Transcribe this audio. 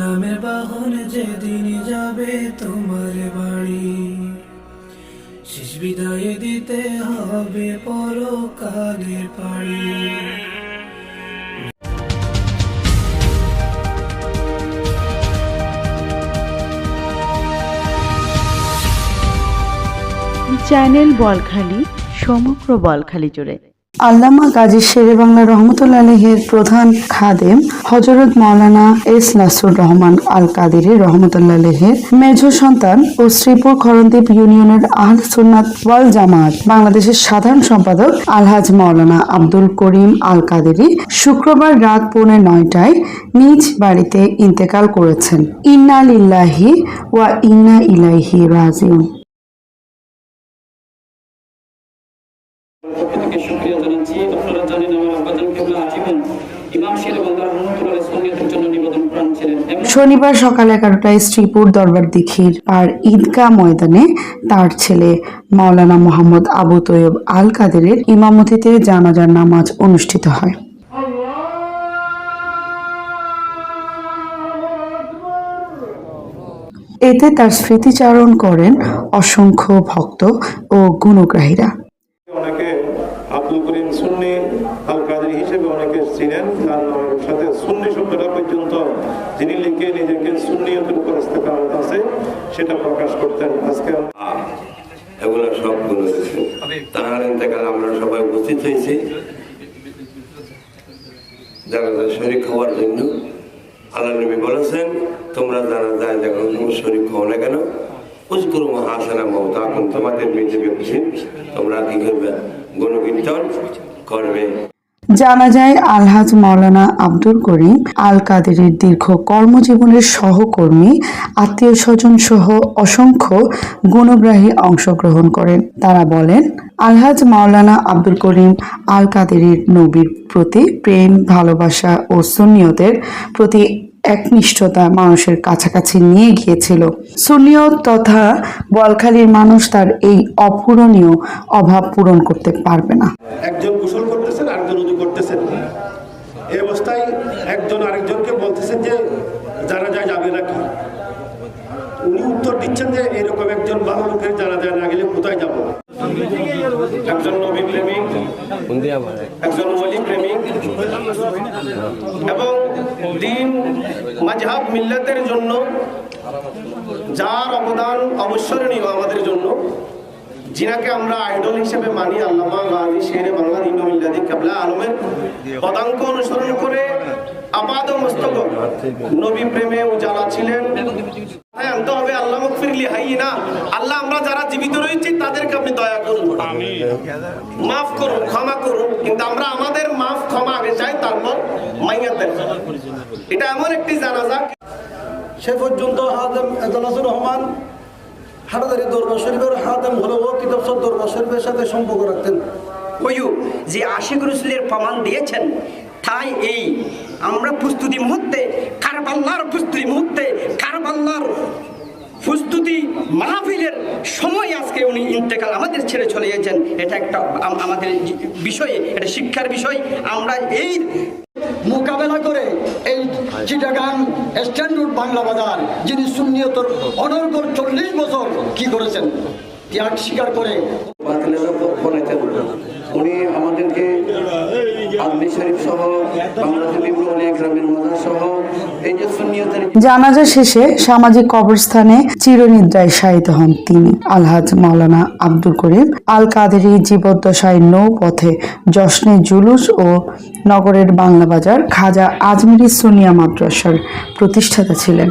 নামের বাহন যেদিন যাবে তোমার বাড়ি। শেষ বিদায় দিতে হবে পরকালের পাড়ি। চ্যানেল বলখালি, সমগ্র বলখালি জুড়ে। আল্লামা গাজী শেরে বাংলা রহমতুল্লাহ আলহের প্রধান খাদেম হজরত মাওলানা এস নাসুর রহমান আল কাদিরি রহমতুল্লাহ আলহের মেজ সন্তান ও শ্রীপুর খরণদ্বীপ ইউনিয়নের আহল সুন্নাত ওয়াল জামাত বাংলাদেশের সাধারণ সম্পাদক আলহাজ মাওলানা আব্দুল করিম আল কাদেরি শুক্রবার রাত পৌনে নয়টায় নিজ বাড়িতে ইন্তেকাল করেছেন। ইন্না লিল্লাহি ওয়া ইন্না ইলাইহি রাজিউন। শনিবার সকাল এগারোটায় শ্রীপুর দরবার দিঘির আর ঈদগাহ ময়দানে তার ছেলে মাওলানা মোহাম্মদ আবু তৈয়ব আল কাদেরের ইমামতিতে জানাজার নামাজ অনুষ্ঠিত হয়। এতে তার স্মৃতিচারণ করেন অসংখ্য ভক্ত ও গুণগ্রাহীরা অনেকে আব্দুল করিম সুন্নি আল কাদের হিসেবে অনেকে ছিলেন তার নামের সাথে সুন্নি শব্দটা পর্যন্ত যিনি লিখে নিজেকে সুন্নিয়তের উপর ইস্তেকামত আছে সেটা প্রকাশ করতেন। আজকে এগুলো রয়েছে তাহার ইন্তেকাল আমরা সবাই উপস্থিত হয়েছি। জানাজা শরীর খাওয়ার জন্য আল্লাহ নবী বলেছেন তোমরা জানা যায় যখন তোমার শরীর খাও না কেন? মমতা এখন তোমাদের মেয়েছে বেশি তোমরা কি করবে? গণকীর্তন করবে। জানা যায় আলহাজ মাওলানা আব্দুল করিম আল কাদেরের দীর্ঘ কর্মজীবনের সহকর্মী আত্মীয় স্বজন সহ অসংখ্য গুণগ্রাহী অংশগ্রহণ করেন। তারা বলেন, আলহাজ মাওলানা আব্দুল করিম আল কাদেরের নবীর প্রতি প্রেম, ভালোবাসা ও সুন্নিয়তের প্রতি একনিষ্ঠতা মানুষের কাছাকাছি নিয়ে গিয়েছিল। সুন্নিয়ত তথা বলখালীর মানুষ তার এই অপূরণীয় অভাব পূরণ করতে পারবে না। একজন গোসল করতেছেন। এই অবস্থায় একজন আরেকজনকে বলতেছেন যে জানা যায় যাবে নাকি উনি উত্তর দিচ্ছেন যে, এরকম একজন ভালো লোকের জানা যায় না গেলে কোথায় যাব? একজন নবী প্রেমিক, একজন প্রেমিক এবং দিন জন্য যার অবদান অবসরণীয় আমাদের জন্য যিনাকে আমরা আইডল হিসেবে মানি আল্লামা গাজী শেরে বাংলা দিন মিল্লাদি কাবলা আলমের পদাঙ্ক অনুসরণ করে আপাদ মস্তক নবী প্রেমে উজালা ছিলেন আল্লাহ আমরা যারা জীবিত রয়েছি তাদেরকে দয়া মাফ করুন ক্ষমা করুন কিন্তু আমরা আমাদের মাফ ক্ষমা আগে চাই তারপর এটা এমন একটি জানাজা। সে পর্যন্ত রহমান হাটাদারি দরবার শরীফের হাতেম হলেও কিতাব সব দরবার শরীফের সাথে সম্পর্ক রাখতেন। ওয়ু যে আশিক রসুলের প্রমাণ দিয়েছেন, তাই এই আমরা প্রস্তুতি মুহূর্তে, কারবাল্লার প্রস্তুতি মুহূর্তে, কারবাল্লার প্রস্তুতি মাহফিলের সময় আজকে উনি ইন্তেকাল আমাদের ছেড়ে চলে গেছেন। এটা একটা আমাদের বিষয়ে, এটা শিক্ষার বিষয়। আমরা এই মোকাবেলা করে চিটাগাং স্ট্যান্ডার্ড বাংলা বাজার, যিনি শূন্যত অনর্গল চল্লিশ বছর কি করেছেন? ত্যাগ স্বীকার করে। উনি জানাজা শেষে সামাজিক কবরস্থানে চিরনিদ্রায় শায়িত হন তিনি। আলহাজ মাওলানা আব্দুল করিম আল কাদেরি জীবদ্দশায় নৌ পথে জুলুস ও নগরের বাংলা বাজার খাজা আজমিরি সুনিয়া মাদ্রাসার প্রতিষ্ঠাতা ছিলেন।